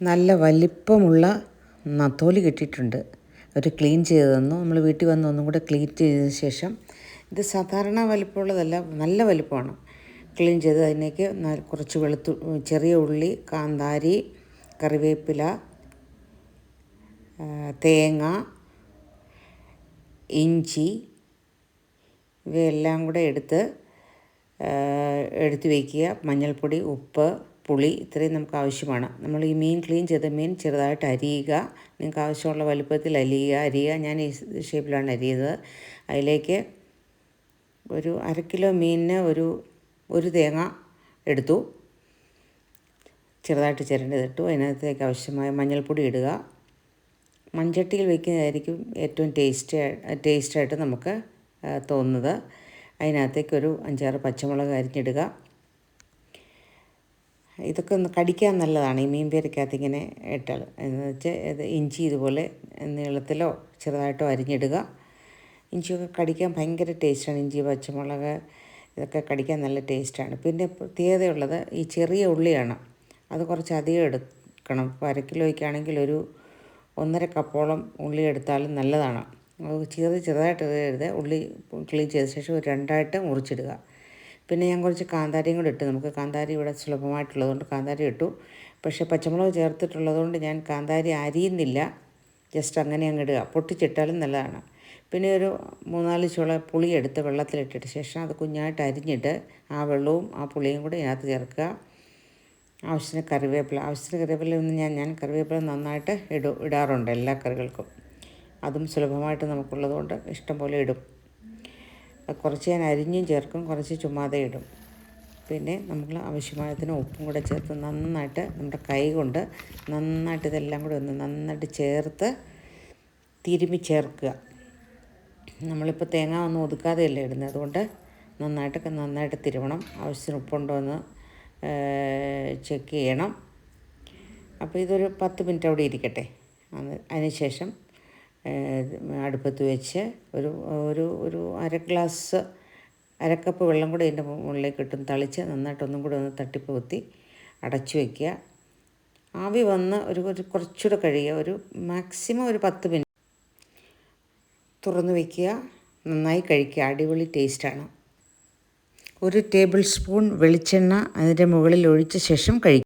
നല്ല വലിപ്പമുള്ള നത്തോലി കിട്ടിയിട്ടുണ്ട്. ഒരു ക്ലീൻ ചെയ്ത് തന്നു. നമ്മൾ വീട്ടിൽ വന്ന് ഒന്നും കൂടെ ക്ലീൻ ചെയ്തതിന് ശേഷം ഇത് സാധാരണ വലിപ്പമുള്ളതല്ല നല്ല വലിപ്പമാണ്. ക്ലീൻ ചെയ്ത് അതിലേക്ക് കുറച്ച് വെളുത്തു ചെറിയ ഉള്ളി കാന്താരി കറിവേപ്പില തേങ്ങ ഇഞ്ചി ഇവയെല്ലാം കൂടെ എടുത്ത് എടുത്ത് വയ്ക്കുക മഞ്ഞൾപ്പൊടി ഉപ്പ് പുളി ഇത്രയും നമുക്ക് ആവശ്യമാണ്. നമ്മൾ ഈ മീൻ ക്ലീൻ ചെയ്ത മീൻ ചെറുതായിട്ട് അരിയുക. നിങ്ങൾക്ക് ആവശ്യമുള്ള വലുപ്പത്തിൽ അരിയുക അരിയുക. ഞാൻ ഈ ഷേപ്പിലാണ് അരിയത് അതിലേക്ക് ഒരു അര കിലോ മീനിന് ഒരു ഒരു തേങ്ങ എടുത്തു. ചെറുതായിട്ട് ചിരണ്ടതിട്ടു. അതിനകത്തേക്ക് ആവശ്യമായ മഞ്ഞൾപ്പൊടി ഇടുക. മൺചട്ടിയിൽ വയ്ക്കുന്നതായിരിക്കും ഏറ്റവും ടേസ്റ്റ് ടേസ്റ്റായിട്ട് നമുക്ക് തോന്നുന്നത്. അതിനകത്തേക്ക് ഒരു അഞ്ചാറ് പച്ചമുളക് അരിഞ്ഞിടുക. ഇതൊക്കെ ഒന്ന് കടിക്കാൻ നല്ലതാണ്. ഈ മീൻ പേരക്കകത്ത് ഇങ്ങനെ ഇട്ടാൽ. എന്ന് വെച്ചാൽ ഇത് ഇഞ്ചി ഇതുപോലെ നീളത്തിലോ ചെറുതായിട്ടോ അരിഞ്ഞിടുക. ഇഞ്ചിയൊക്കെ കടിക്കാൻ ഭയങ്കര ടേസ്റ്റാണ്. ഇഞ്ചി പച്ചമുളക് ഇതൊക്കെ കടിക്കാൻ നല്ല ടേസ്റ്റാണ്. പിന്നെ പ്രത്യേകതയുള്ളത് ഈ ചെറിയ ഉള്ളിയാണ്. അത് കുറച്ച് അധികം എടുക്കണം. ഇപ്പോൾ അര കിലോയ്ക്കാണെങ്കിൽ ഒരു ഒന്നര കപ്പോളം ഉള്ളി എടുത്താലും നല്ലതാണ്. ചെറുത് ചെറുതായിട്ട് എഴുതുക ഉള്ളി ക്ലീൻ ചെയ്ത ശേഷം രണ്ടായിട്ട് മുറിച്ചിടുക. പിന്നെ ഞാൻ കുറച്ച് കാന്താരിയും കൂടെ ഇട്ട്. നമുക്ക് കാന്താരി ഇവിടെ സുലഭമായിട്ടുള്ളതുകൊണ്ട് കാന്താരി ഇട്ടു. പക്ഷേ പച്ചമുളക് ചേർത്തിട്ടുള്ളതുകൊണ്ട് ഞാൻ കാന്താരി അരിയുന്നില്ല. ജസ്റ്റ് അങ്ങനെ അങ്ങ് ഇടുക. പൊട്ടിച്ചിട്ടാലും നല്ലതാണ്. പിന്നെ ഒരു മൂന്നാൽ ചുള പുളി എടുത്ത് വെള്ളത്തിലിട്ടിട്ട് ശേഷം അത് കുഞ്ഞായിട്ട് അരിഞ്ഞിട്ട് ആ വെള്ളവും ആ പുളിയും കൂടെ ഇതിനകത്ത് ചേർക്കുക. ആവശ്യത്തിന് കറിവേപ്പില. ആവശ്യത്തിന് കറിവേപ്പില ഒന്ന് ഞാൻ ഞാൻ കറിവേപ്പില നന്നായിട്ട് ഇടും ഇടാറുണ്ട് എല്ലാ കറികൾക്കും. അതും സുലഭമായിട്ട് നമുക്കുള്ളതുകൊണ്ട് ഇഷ്ടം പോലെ ഇടും. കുറച്ച് ഞാൻ അരിഞ്ഞും ചേർക്കും കുറച്ച് ചുമ്മാതെ ഇടും. പിന്നെ നമ്മൾ ആവശ്യമായതിന് ഉപ്പും കൂടെ ചേർത്ത് നന്നായിട്ട് നമ്മുടെ കൈ കൊണ്ട് നന്നായിട്ട് ഇതെല്ലാം കൂടെ ഒന്ന് നന്നായിട്ട് ചേർത്ത് തിരുമി ചേർക്കുക. നമ്മളിപ്പോൾ തേങ്ങ ഒന്നും ഒതുക്കാതെയല്ലേ ഇടുന്നത്? അതുകൊണ്ട് നന്നായിട്ടൊക്കെ നന്നായിട്ട് തിരുവണം. ആവശ്യത്തിന് ഉപ്പുണ്ടോ എന്ന് ചെക്ക് ചെയ്യണം. അപ്പോൾ ഇതൊരു പത്ത് മിനിറ്റ് അവിടെ ഇരിക്കട്ടെ. അതിന് ശേഷം അടുപ്പത്ത് വെച്ച് ഒരു ഒരു ഒരു അര ഗ്ലാസ് അരക്കപ്പ് വെള്ളം കൂടി അതിന്റെ മുകളിലേക്ക് ഇട്ടും തളിച്ച് നന്നായിട്ടൊന്നും കൂടി ഒന്ന് തട്ടിപ്പൊത്തി അടച്ചു വയ്ക്കുക ആവി വന്ന് ഒരു ഒരു കുറച്ചുകൂടെ കഴിയുക ഒരു മാക്സിമം ഒരു പത്ത് മിനിറ്റ് തുറന്ന് വയ്ക്കുക നന്നായി കഴിക്കുക. അടിപൊളി ടേസ്റ്റാണ്. ഒരു ടേബിൾ സ്പൂൺ വെളിച്ചെണ്ണ അതിന്റെ മുകളിൽ ഒഴിച്ച ശേഷം കഴിക്കുക.